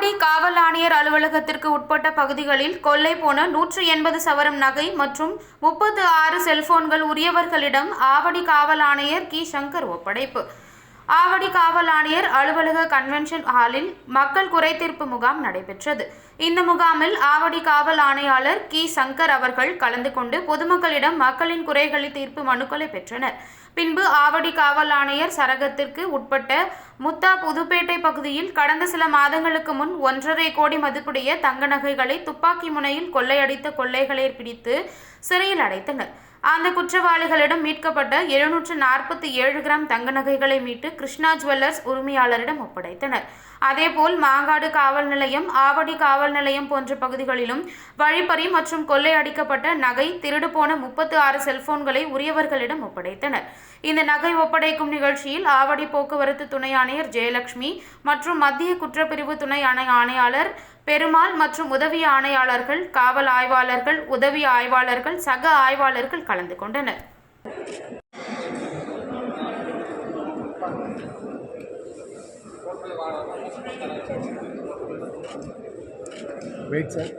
காவடி காவல் ஆணையர் அலுவலகத்திற்கு உட்பட்ட பகுதிகளில் கொள்ளை போன நூற்று எண்பது சவரம் நகை மற்றும் முப்பத்து ஆறு செல்போன்கள் உரியவர்களிடம் ஆவடி காவல் ஆணையர் கி. சங்கர் ஒப்படைப்பு. ஆவடி காவல் ஆணையர் அலுவலக கன்வென்ஷன் ஹாலில் மக்கள் குறைதீர்ப்பு முகாம் நடைபெற்றது. இந்த முகாமில் ஆவடி காவல் ஆணையாளர் கி. சங்கர் அவர்கள் கலந்து கொண்டு பொதுமக்களிடம் மக்களின் குறைகளை தீர்ப்பு மனுக்களை பெற்றனர். பின்பு ஆவடி காவல் ஆணையர் சரகத்திற்கு உட்பட்ட முத்தா புதுப்பேட்டை பகுதியில் கடந்த சில மாதங்களுக்கு முன் ஒன்றரை கோடி மதிப்புடைய தங்க நகைகளை துப்பாக்கி முனையில் கொள்ளையடித்த கொள்ளைகளை பிடித்து சிறையில் அடைத்தனர். அந்த குற்றவாளிகளிடம் மீட்கப்பட்ட எழுநூற்று நாற்பத்தி ஏழு கிராம் தங்க நகைகளை மீட்டு கிருஷ்ணா ஜுவல்லர்ஸ் உரிமையாளரிடம் ஒப்படைத்தனர். அதேபோல் மாங்காடு காவல் நிலையம் ஆவடி காவல் நிலையம் போன்ற பகுதிகளிலும் வழிப்பறி மற்றும் கொள்ளை அடிக்கப்பட்ட நகை திருடு போன முப்பத்து ஆறு செல்போன்களை உரியவர்களிடம் ஒப்படைத்தனர். இந்த நகை ஒப்படைக்கும் நிகழ்ச்சியில் ஆவடி போக்குவரத்து துணை ஆணையர் ஜெயலட்சுமி மற்றும் மத்திய குற்றப்பிரிவு துணை ஆணை ஆணையாளர் பெருமாள் மற்றும் உதவி ஆணையாளர்கள் காவல் ஆய்வாளர்கள் உதவி ஆய்வாளர்கள் சக ஆய்வாளர்கள் கலந்து கொண்டனர். Wait sir